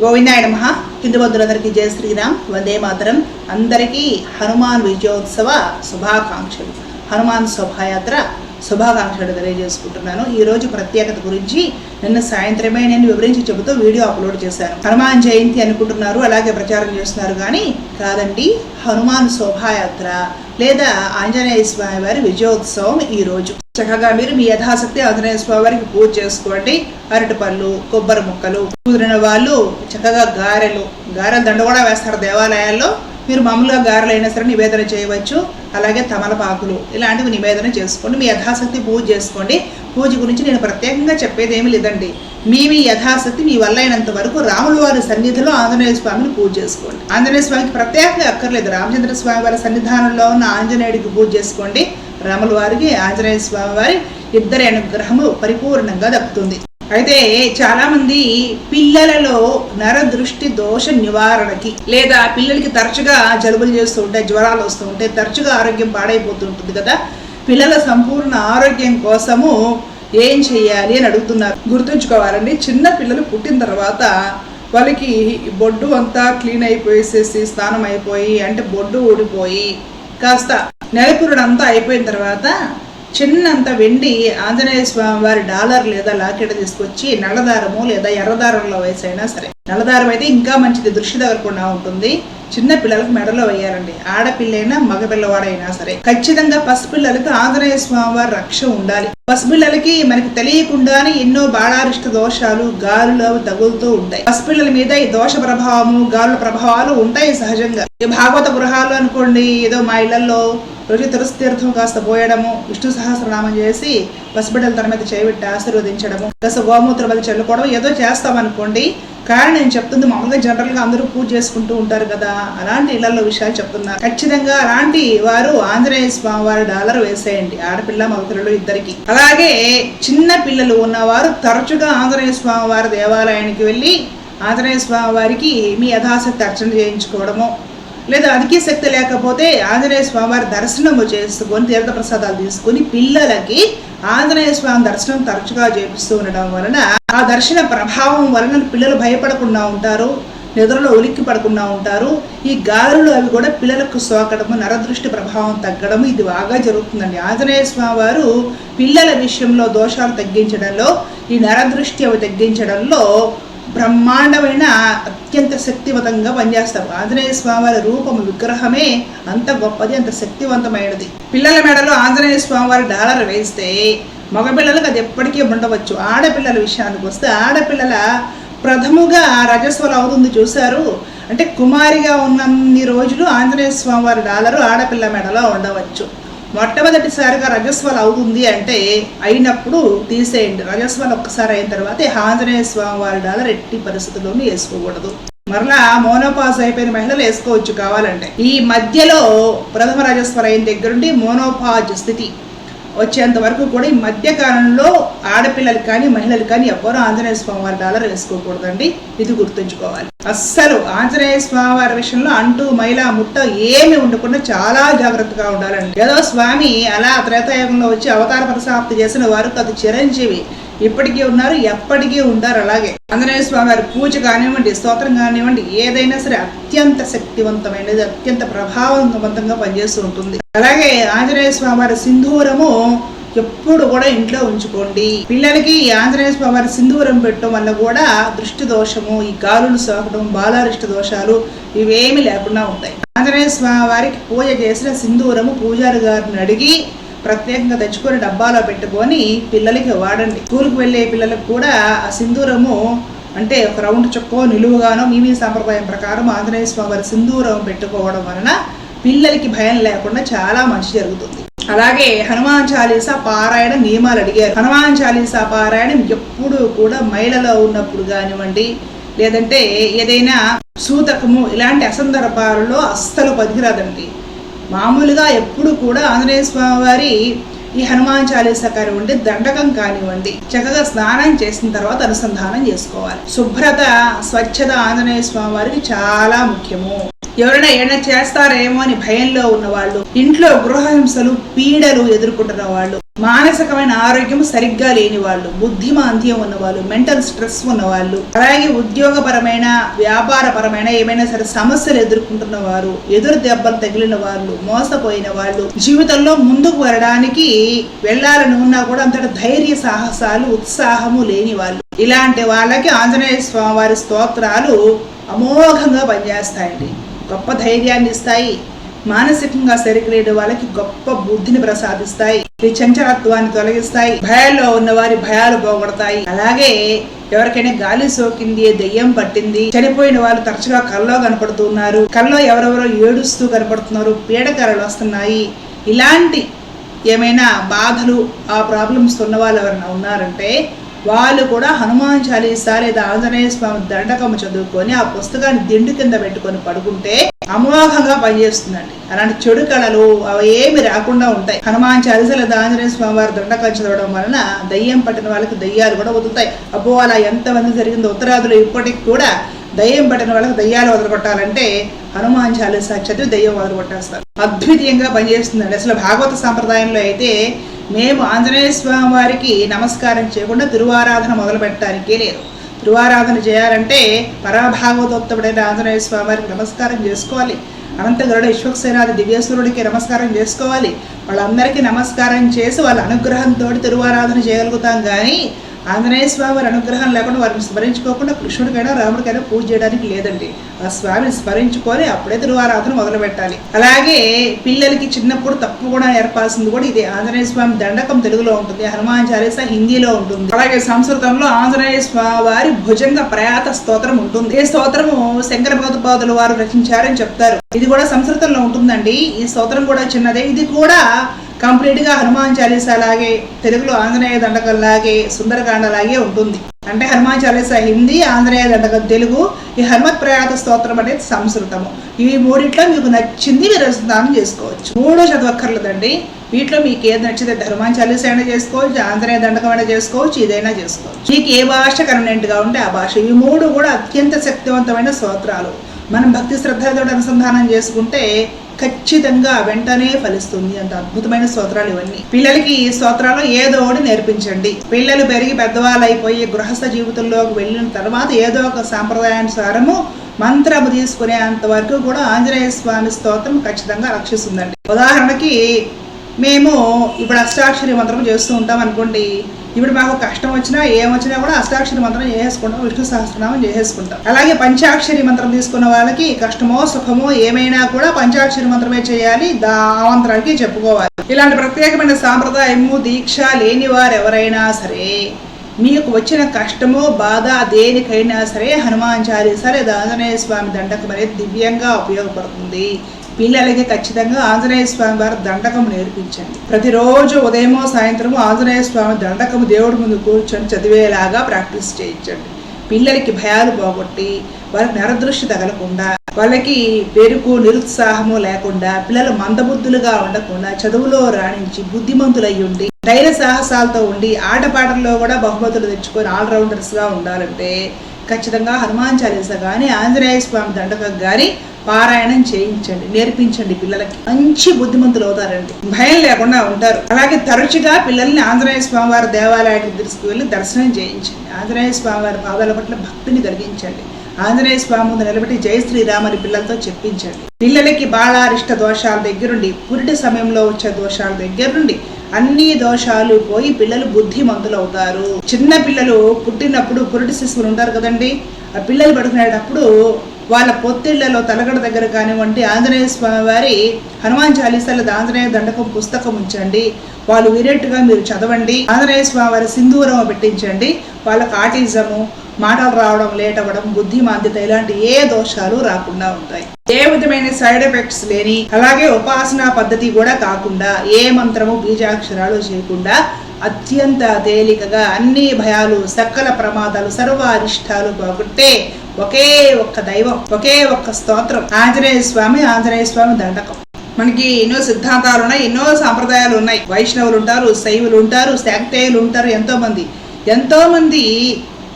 గోవిందాయ మహా హిందూ బంధువులందరికీ జయ శ్రీరామ్. వందే మాతరం. అందరికీ హనుమాన్ విజయోత్సవ శుభాకాంక్షలు. హనుమాన్ శోభాయాత్ర శుభాకాంక్షలు తెలియజేసుకుంటున్నాను. ఈ రోజు ప్రత్యేకత గురించి నిన్న సాయంత్రమే నేను వివరించి చెబుతూ వీడియో అప్లోడ్ చేశాను. హనుమాన్ జయంతి అనుకుంటున్నారు అలాగే ప్రచారం చేస్తున్నారు కానీ కాదండి హనుమాన్ శోభాయాత్ర లేదా ఆంజనేయ స్వామి వారి విజయోత్సవం ఈ రోజు. చక్కగా మీరు మీ యథాశక్తి ఆంజనేయ స్వామి వారికి పూజ చేసుకోండి. అరటిపళ్ళు కొబ్బరి ముక్కలు కుదిరిన వాళ్ళు చక్కగా గారెలు గారెలు దండ కూడా వేస్తారు దేవాలయాల్లో. మీరు మామూలుగా గారెలు అయినా సరే నివేదన చేయవచ్చు. అలాగే తమలపాకులు ఇలాంటివి నివేదన చేసుకోండి. మీ యథాశక్తి పూజ చేసుకోండి. పూజ గురించి నేను ప్రత్యేకంగా చెప్పేది ఏమి లేదండి. మీ మీ యథాశక్తి మీ వల్ల అయినంత వరకు రాముల వారి సన్నిధిలో ఆంజనేయ స్వామిని పూజ చేసుకోండి. ఆంజనేయ స్వామికి ప్రత్యేకంగా అక్కర్లేదు. రామచంద్ర స్వామి వారి సన్నిధానంలో ఉన్న ఆంజనేయుడికి పూజ చేసుకోండి. రాముల వారికి ఆంజనేయ స్వామి వారి ఇద్దరి అనుగ్రహము పరిపూర్ణంగా దక్కుతుంది. అయితే చాలా మంది పిల్లలలో నరదృష్టి దోష నివారణకి లేదా పిల్లలకి తరచుగా జలుబులు చేస్తూ ఉంటాయి జ్వరాలు వస్తూ ఉంటాయి తరచుగా ఆరోగ్యం పాడైపోతుంటుంది కదా. పిల్లల సంపూర్ణ ఆరోగ్యం కోసము ఏం చేయాలి అని అడుగుతున్నారు. గుర్తుంచుకోవాలండి చిన్న పిల్లలు పుట్టిన తర్వాత వాళ్ళకి బొడ్డు అంతా క్లీన్ అయిపోయేసేసి స్నానం అయిపోయి అంటే బొడ్డు ఊడిపోయి కాస్త నెలపురుడు అంతా అయిపోయిన తర్వాత చిన్నంత వెండి ఆంజనేయ స్వామి వారి డాలర్ లేదా లాకెట్ తీసుకొచ్చి నల్లదారము లేదా ఎర్రదారంలో వేసైనా సరే. నల్లదారం అయితే ఇంకా మంచిది. దృష్టి తగలకుండా ఉంటుంది. చిన్న పిల్లలకు మెడలో వేయాలండి. ఆడపిల్లైనా మగపిల్లవాడైనా సరే. ఖచ్చితంగా పసిపిల్లలకు ఆంజనేయ స్వామి వారి రక్ష ఉండాలి. పసిపిల్లలకి మనకి తెలియకుండానే ఎన్నో బాడారిష్ట దోషాలు గాలులు దగులుతూ తగులుతూ ఉంటాయి. పసిపిల్లల మీద ఈ దోష ప్రభావము గాలుల ప్రభావాలు ఉంటాయి సహజంగా. భాగవత గృహాలు అనుకోండి ఏదో మా ఇళ్ళలో రోజు తులసితీర్థం కాస్త పోయడము విష్ణు సహస్రనామం చేసి పసిబిడ్డల తన మీద చేయబెట్టి ఆశీర్వదించడము కాస్త గోమూత్రం అది చల్లుకోవడం ఏదో చేస్తాం అనుకోండి. కానీ నేను చెప్తుంది మామూలుగా జనరల్గా అందరూ పూజ చేసుకుంటూ ఉంటారు కదా అలాంటి ఇళ్ళలో విషయాలు చెప్తున్నారు ఖచ్చితంగా అలాంటి వారు ఆంజనేయ స్వామి వారి డాలర్ వేసేయండి ఆడపిల్ల మగపిల్లలు ఇద్దరికి. అలాగే చిన్న పిల్లలు ఉన్నవారు తరచుగా ఆంజనేయ స్వామి వారి దేవాలయానికి వెళ్ళి ఆంజనేయ స్వామి వారికి మీ యథాశక్తి అర్చన చేయించుకోవడము. లేదా అధిక శక్తి లేకపోతే ఆంజనేయ స్వామి వారి దర్శనము చేసుకొని తీర్థప్రసాదాలు తీసుకొని పిల్లలకి ఆంజనేయ స్వామి దర్శనం తరచుగా చేపిస్తూ ఉండడం వలన ఆ దర్శన ప్రభావం వలన పిల్లలు భయపడకుండా ఉంటారు నిద్రలో ఉలిక్కి పడకుండా ఉంటారు ఈ గాలులు అవి కూడా పిల్లలకు సోకడము నరదృష్టి ప్రభావం తగ్గడము ఇది బాగా జరుగుతుందండి. ఆంజనేయ స్వామి వారు పిల్లల విషయంలో దోషాలు తగ్గించడంలో ఈ నరదృష్టి అవి తగ్గించడంలో బ్రహ్మాండమైన అత్యంత శక్తివంతంగా పనిచేస్తారు ఆంజనేయ స్వామి వారి రూపము విగ్రహమే అంత గొప్పది అంత శక్తివంతమైనది. పిల్లల మెడలో ఆంజనేయ స్వామి వారి డాలర్ వేస్తే మగపిల్లలకు అది ఎప్పటికీ ఉండవచ్చు. ఆడపిల్లల విషయానికి వస్తే ఆడపిల్లల ప్రథముగా రజస్వలు అవుతుంది చూశారు. అంటే కుమారిగా ఉన్నన్ని రోజులు ఆంజనేయ స్వామి వారి డాలరు ఆడపిల్ల మెడలో ఉండవచ్చు. మొట్టమొదటిసారిగా రజస్వలు అవుతుంది అంటే అయినప్పుడు తీసేయండి. రజస్వలు ఒక్కసారి అయిన తర్వాత ఆంజనేయ స్వామి వారి డాలర్ ఎట్టి పరిస్థితుల్లోనూ వేసుకోకూడదు. మరలా మోనోపాజ్ అయిపోయిన మహిళలు వేసుకోవచ్చు కావాలంటే. ఈ మధ్యలో ప్రథమ రజస్వర అయిన దగ్గరుండి మోనోపాజ్ స్థితి. వచ్చేంత వరకు కూడా ఈ మధ్యకాలంలో ఆడపిల్లలు కానీ మహిళలు కానీ ఎవ్వరూ ఆంజనేయ స్వామి వారి డాలర్ వేసుకోకూడదండి. ఇది గుర్తుంచుకోవాలి. అస్సలు ఆంజనేయ స్వామి వారి విషయంలో అంటూ మహిళ ముట్ట ఏమి ఉండకుండా చాలా జాగ్రత్తగా ఉండాలండి. ఏదో స్వామి అలా త్రేతాయుగంలో వచ్చి అవతార పరిసమాప్తి చేసిన వారు అది చిరంజీవి. ఇప్పటికీ ఉన్నారు ఎప్పటికీ ఉంటారు అలాగే. ఆంజనేయ స్వామి వారి పూజ కానివ్వండి స్తోత్రం కానివ్వండి ఏదైనా సరే అత్యంత శక్తివంతమైనది అత్యంత ప్రభావవంతంగా పనిచేస్తూ ఉంటుంది. అలాగే ఆంజనేయ స్వామి వారి సింధూరము ఎప్పుడు కూడా ఇంట్లో ఉంచుకోండి. పిల్లలకి ఆంజనేయ స్వామి వారి సింధూరం పెట్టడం వల్ల కూడా దృష్టి దోషము ఈ గాలులు సోకడం బాలారిష్ట దోషాలు ఇవేమి లేకుండా ఉంటాయి. ఆంజనేయ స్వామి వారికి పూజ చేసిన సింధూరము పూజారి గారిని అడిగి ప్రత్యేకంగా తెచ్చుకొని డబ్బాలో పెట్టుకొని పిల్లలకి వాడండి. స్కూల్కి వెళ్ళే పిల్లలకు కూడా ఆ సింధూరము అంటే ఒక రౌండ్ చుక్కో నిలువుగానో మీ మీ సాంప్రదాయం ప్రకారం ఆంజనేయ స్వామి వారి సింధూరం పెట్టుకోవడం వలన పిల్లలకి భయం లేకుండా చాలా మంచి జరుగుతుంది. అలాగే హనుమాన్ చాలీసా పారాయణ నియమాలు అడిగారు. హనుమాన్ చాలీసా పారాయణం ఎప్పుడు కూడా మైలలో ఉన్నప్పుడు కానివ్వండి లేదంటే ఏదైనా సూతకము ఇలాంటి అసందర్భాలలో అస్సలు పదికిరాదండి మామూలుగా ఎప్పుడు కూడా ఆంజనేయ స్వామి వారి ఈ హనుమాన్ చాలీసా కానివ్వండి దండకం కానివ్వండి చక్కగా స్నానం చేసిన తర్వాత అనుసంధానం చేసుకోవాలి. శుభ్రత స్వచ్ఛత ఆంజనేయ స్వామి వారికి చాలా ముఖ్యము. ఎవరైనా ఏమైనా చేస్తారేమో అని భయంలో ఉన్నవాళ్ళు ఇంట్లో గృహహింసలు పీడలు ఎదుర్కొంటున్న వాళ్ళు మానసికమైన ఆరోగ్యం సరిగ్గా లేని వాళ్ళు బుద్ధిమాంద్యం ఉన్నవాళ్ళు మెంటల్ స్ట్రెస్ ఉన్నవాళ్ళు అలాగే ఉద్యోగపరమైన వ్యాపారపరమైన ఏమైనా సరే సమస్యలు ఎదుర్కొంటున్న వారు ఎదురు దెబ్బలు తగిలిన వాళ్ళు మోసపోయిన వాళ్ళు జీవితంలో ముందుకు వెళ్ళడానికి వెళ్ళాలని ఉన్నా కూడా అంతటి ధైర్య సాహసాలు ఉత్సాహము లేని వాళ్ళు. ఇలాంటి వాళ్ళకి ఆంజనేయ స్వామి వారి స్తోత్రాలు అమోఘంగా పనిచేస్తాయండి. గొప్ప ధైర్యాన్ని ఇస్తాయి. మానసికంగా సరిగ్రేడు వాళ్ళకి గొప్ప బుద్ధిని ప్రసాదిస్తాయి. ఈ చంచలత్వాన్ని తొలగిస్తాయి. భయాల్లో ఉన్న వారి భయాలు పోగొడతాయి. అలాగే ఎవరికైనా గాలి సోకింది దెయ్యం పట్టింది చనిపోయిన వాళ్ళు తరచుగా కల్లో కనపడుతున్నారు కల్లో ఎవరెవరో ఏడుస్తూ కనపడుతున్నారు. పీడకరలు వస్తున్నాయి. ఇలాంటి ఏమైనా బాధలు ఆ ప్రాబ్లమ్స్ ఉన్న వాళ్ళు ఎవరైనా ఉన్నారంటే వాళ్ళు కూడా హనుమాన్ చాలీసా లేదా ఆంజనేయ స్వామి దండకము చదువుకొని ఆ పుస్తకాన్ని దిండు కింద పెట్టుకొని పడుకుంటే అమోఘంగా పనిచేస్తుందండి. అలాంటి చెడు కళలు అవి ఏమి రాకుండా ఉంటాయి. హనుమాన్ చాలీస లేదా ఆంజనేయ స్వామి వారి దండకం చదవడం వలన దయ్యం పట్టిన వాళ్ళకి దయ్యాలు కూడా వదులుతాయి. అబ్బో అలా ఎంతమంది జరిగిందో ఉత్తరాదులు ఇప్పటికి కూడా దయ్యం పట్టిన వాళ్ళకి దయ్యాలు వదలగొట్టాలంటే హనుమాన్ చాలీసా చదివి దయ్యం వదలగొట్టేస్తారు. అద్వితీయంగా పనిచేస్తుందండి. అసలు భాగవత సాంప్రదాయంలో అయితే మేము ఆంజనేయ స్వామి వారికి నమస్కారం చేయకుండా తిరువారాధన మొదలు పెట్టడానికే లేదు. తిరువారాధన చేయాలంటే పరాభాగవతోత్తముడైన ఆంజనేయ స్వామి వారికి నమస్కారం చేసుకోవాలి. అనంతగరుడు విశ్వక్సేనాది దివ్యేశ్వరుడికి నమస్కారం చేసుకోవాలి. వాళ్ళందరికీ నమస్కారం చేసి వాళ్ళ అనుగ్రహంతో తిరువారాధన చేయగలుగుతాం కానీ ఆంజనేయ స్వామి వారి అనుగ్రహం లేకుండా వారిని స్మరించుకోకుండా కృష్ణుడికైనా రాముడికైనా పూజ చేయడానికి లేదండి. ఆ స్వామిని స్మరించుకొని అప్పుడే తిరువారాధన మొదలు పెట్టాలి అలాగే పిల్లలకి చిన్నప్పుడు తప్పకుండా నేర్పాల్సింది కూడా ఇది. ఆంజనేయ స్వామి దండకం తెలుగులో ఉంటుంది హనుమాన్ చాలీస హిందీలో ఉంటుంది. అలాగే సంస్కృతంలో ఆంజనేయ స్వామి వారి భుజంగ ప్రయాత స్తోత్రం ఉంటుంది. ఈ స్తోత్రము శంకర భగవత్పాదుల వారు రచించారని చెప్తారు. ఇది కూడా సంస్కృతంలో ఉంటుందండి. ఈ స్తోత్రం కూడా చిన్నదే. ఇది కూడా కంప్లీట్గా హనుమాన్ చాలీసా లాగే తెలుగులో ఆంజనేయ దండకం లాగే సుందరకాండ లాగే ఉంటుంది. అంటే హనుమాన్ చాలీసా హిందీ ఆంజనేయ దండకం తెలుగు ఈ హనుమత్ ప్రయాత స్తోత్రం అనేది సంస్కృతము. ఈ మూడిట్లో మీకు నచ్చింది మీరు స్నానం చేసుకోవచ్చు. మూడు చదవక్కర్లేదండి. వీటిలో మీకు ఏది నచ్చితే హనుమాన్ చాలీసా అయినా చేసుకోవచ్చు ఆంజనేయ దండకం అయినా చేసుకోవచ్చు ఇదైనా చేసుకోవచ్చు. మీకు ఏ భాష కన్వీనెంట్గా ఉంటే ఆ భాష. ఈ మూడు కూడా అత్యంత శక్తివంతమైన స్తోత్రాలు. మనం భక్తి శ్రద్ధలతో అనుసంధానం చేసుకుంటే ఖచ్చితంగా వెంటనే ఫలిస్తుంది అంత అద్భుతమైన స్తోత్రాలు ఇవన్నీ. పిల్లలకి ఈ స్తోత్రాలు ఏదో ఒకటి నేర్పించండి. పిల్లలు పెరిగి పెద్దవాళ్ళు అయిపోయి గృహస్థ జీవితంలోకి వెళ్ళిన తర్వాత ఏదో ఒక సాంప్రదాయానుసారము మంత్రము తీసుకునేంత వరకు కూడా ఆంజనేయ స్వామి స్తోత్రం ఖచ్చితంగా రక్షిస్తుందండి. ఉదాహరణకి మేము ఇప్పుడు అష్టాక్షరి మంత్రం చేస్తూ ఉంటాం అనుకోండి. ఇప్పుడు మాకు కష్టం వచ్చినా ఏమొచ్చినా కూడా అష్టాక్షరి మంత్రం చేసేసుకుంటాం విష్ణు సహస్రనామం చేసేసుకుంటాం. అలాగే పంచాక్షరి మంత్రం తీసుకున్న వాళ్ళకి కష్టమో సుఖమో ఏమైనా కూడా పంచాక్షరి మంత్రమే చేయాలి. దా మంత్రానికి చెప్పుకోవాలి. ఇలాంటి ప్రత్యేకమైన సాంప్రదాయము దీక్ష లేని వారు ఎవరైనా సరే మీకు వచ్చిన కష్టమో బాధ దేనికైనా సరే హనుమాన్ చాలీసా లేదా ఆంజనేయ స్వామి దండకం అనేది దివ్యంగా ఉపయోగపడుతుంది. పిల్లలకి ఖచ్చితంగా ఆంజనేయ స్వామి వారి దండకం నేర్పించండి. ప్రతిరోజు ఉదయమో సాయంత్రము ఆంజనేయ స్వామి దండకము దేవుడి ముందు కూర్చొని చదివేలాగా ప్రాక్టీస్ చేయించండి. పిల్లలకి భయాలు పోగొట్టి వాళ్ళకి నరదృష్టి తగలకుండా వాళ్ళకి పెరుగు నిరుత్సాహము లేకుండా పిల్లలు మందబుద్ధులుగా ఉండకుండా చదువులో రాణించి బుద్ధిమంతులై ఉండి ధైర్య సాహసాలతో ఉండి ఆటపాటల్లో కూడా బహుమతులు తెచ్చుకొని ఆల్రౌండర్స్గా ఉండాలంటే ఖచ్చితంగా హనుమాన్ చాలీసా కానీ ఆంజనేయ స్వామి దండకం కానీ పారాయణం చేయించండి నేర్పించండి పిల్లలకి. మంచి బుద్ధిమంతులు అవుతారండి. భయం లేకుండా ఉంటారు. అలాగే తరచుగా పిల్లల్ని ఆంజనేయ స్వామి వారి దేవాలయానికి తీసుకువెళ్ళి దర్శనం చేయించండి. ఆంజనేయ స్వామి వారి పాదాల పట్ల భక్తిని కలిగించండి. ఆంజనేయ స్వామి ముందు నిలబెట్టి జయ శ్రీరామని పిల్లలతో చెప్పించండి. పిల్లలకి బాలారిష్ట దోషాల దగ్గరుండి పురిటి సమయంలో వచ్చే దోషాల దగ్గరుండి అన్ని దోషాలు పోయి పిల్లలు బుద్ధిమంతులు అవుతారు చిన్న పిల్లలు పుట్టినప్పుడు పురుటి శిశువులు ఉంటారు కదండి. ఆ పిల్లలు పడుకునేటప్పుడు వాళ్ళ పొత్తిళ్ళలో తలగడ దగ్గర కానివ్వండి ఆంజనేయ స్వామి వారి హనుమాన్ చాలీసా లేదా ఆంజనేయ దండకం పుస్తకం ఉంచండి. వాళ్ళు వినేట్టుగా మీరు చదవండి. ఆంజనేయ స్వామి వారి సింధూరం పెట్టించండి. వాళ్ళకి ఆటిజము మాటలు రావడం లేట్ అవ్వడం బుద్ధి మాంద్యత ఇలాంటి ఏ దోషాలు రాకుండా ఉంటాయి. ఏ విధమైన సైడ్ ఎఫెక్ట్స్ లేని అలాగే ఉపాసనా పద్ధతి కూడా కాకుండా ఏ మంత్రము బీజాక్షరాలు చేయకుండా అత్యంత తేలికగా అన్ని భయాలు సకల ప్రమాదాలు సర్వ అరిష్టాలు పోగొట్టే ఒకే ఒక్క దైవం ఒకే ఒక్క స్తోత్రం. ఆంజనేయ స్వామి ఆంజనేయ స్వామి దండకం. మనకి ఎన్నో సిద్ధాంతాలు ఉన్నాయి ఎన్నో సాంప్రదాయాలు ఉన్నాయి. వైష్ణవులు ఉంటారు శైవులు ఉంటారు శాక్తేయులు ఉంటారు ఎంతో మంది ఎంతో మంది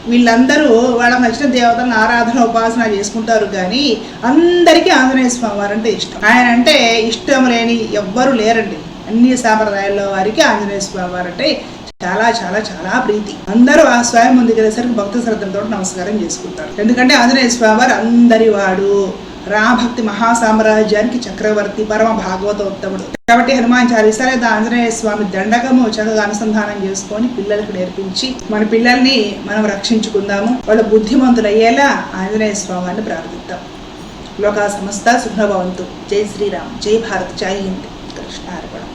వీళ్ళందరూ వాళ్ళకి నచ్చిన దేవతలను ఆరాధన ఉపాసన చేసుకుంటారు కానీ అందరికీ ఆంజనేయ స్వామి వారంటే ఇష్టం. ఆయన అంటే ఇష్టం లేని ఎవ్వరు లేరండి. అన్ని సాంప్రదాయాల్లో వారికి ఆంజనేయ స్వామి వారంటే చాలా చాలా చాలా ప్రీతి. అందరూ ఆ స్వామి ముందుకు వెళ్ళేసరికి భక్త శ్రద్ధలతో నమస్కారం చేసుకుంటారు. ఎందుకంటే ఆంజనేయ స్వామి వారు అందరి వాడు రామభక్తి మహాసామ్రాజ్యానికి చక్రవర్తి పరమ భాగవతోత్తముడు కాబట్టి హనుమాన్ చాలీసా లేదా ఆంజనేయ స్వామి దండకము చక్కగా అనుసంధానం చేసుకొని పిల్లలకు నేర్పించి మన పిల్లల్ని మనం రక్షించుకుందాము. వాళ్ళు బుద్ధిమంతులయ్యేలా ఆంజనేయ స్వామిని ప్రార్థిద్దాం. లోకా సంస్థ సుఖభవంతు. జై శ్రీరామ్. జై భారత్. జై హింద్. కృష్ణార్పణం